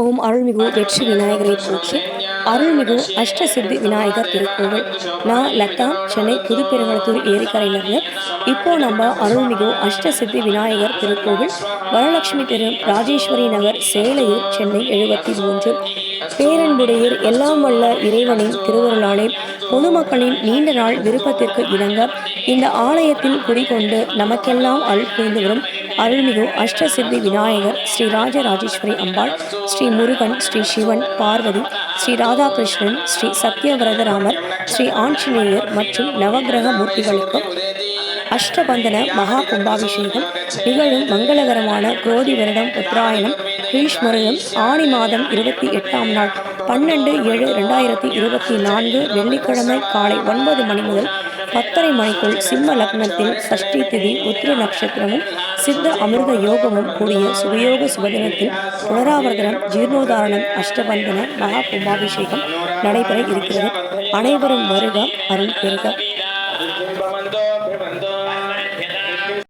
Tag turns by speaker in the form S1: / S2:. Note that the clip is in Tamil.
S1: ஓம் அருள்மிகு வெற்றி விநாயகரை போற்றி அருள்மிகு அஷ்டசித்தி விநாயகர் திருக்கோவில். நான் லதா சென்னை புதுப்பெருங்குளத்தூர் ஏரிக்கரையிலிருந்து இப்போ நம்ம அருள்மிகு அஷ்டசித்தி விநாயகர் திருக்கோவில். வரலட்சுமி தெரு ராஜேஸ்வரி நகர் சேலையூர் சென்னை எழுபத்தி மூன்று. பேரன்புடையர் எல்லாம் வல்ல இறைவனின் திருவருளாலே பொதுமக்களின் நீண்ட நாள் விருப்பத்திற்கு இணங்க இந்த ஆலயத்தில் குடிகொண்டு நமக்கெல்லாம் அருள் புரிந்து வரும் அருள்மிகு அஷ்டசித்தி விநாயகர் ஸ்ரீ ராஜராஜேஸ்வரி அம்பாள் ஸ்ரீ முருகன் ஸ்ரீ சிவன் பார்வதி ஸ்ரீ ராதாகிருஷ்ணன் ஸ்ரீ சத்யவிரதராமர் ஸ்ரீ ஆஞ்சநேயர் மற்றும் நவக்கிரக மூர்த்திகளுக்கு அஷ்டபந்தன மகா கும்பாபிஷேகம் நிகழும் மங்களகரமான குரோதி வருடம் உத்தராயணம் கிரீஷ்மருடம் ஆணி மாதம் இருபத்தி எட்டாம் நாள் பன்னெண்டு ஏழு ரெண்டாயிரத்தி இருபத்தி நான்கு வெள்ளிக்கிழமை காலை ஒன்பது மணி முதல் பத்தரை மணிக்குள் சிம்ம லக்னத்தில் சஷ்டி திதி உத்திர நட்சத்திரமும் சித்த அமிர்த யோகமும் கூடிய சுபயோக சுபதினத்தில் புனராவர்த்தனம் ஜீர்ணோதாரணம் அஷ்டபந்தன மகா கும்பாபிஷேகம் நடைபெற இருக்கிறது. அனைவரும் வருக அருள் பெறுக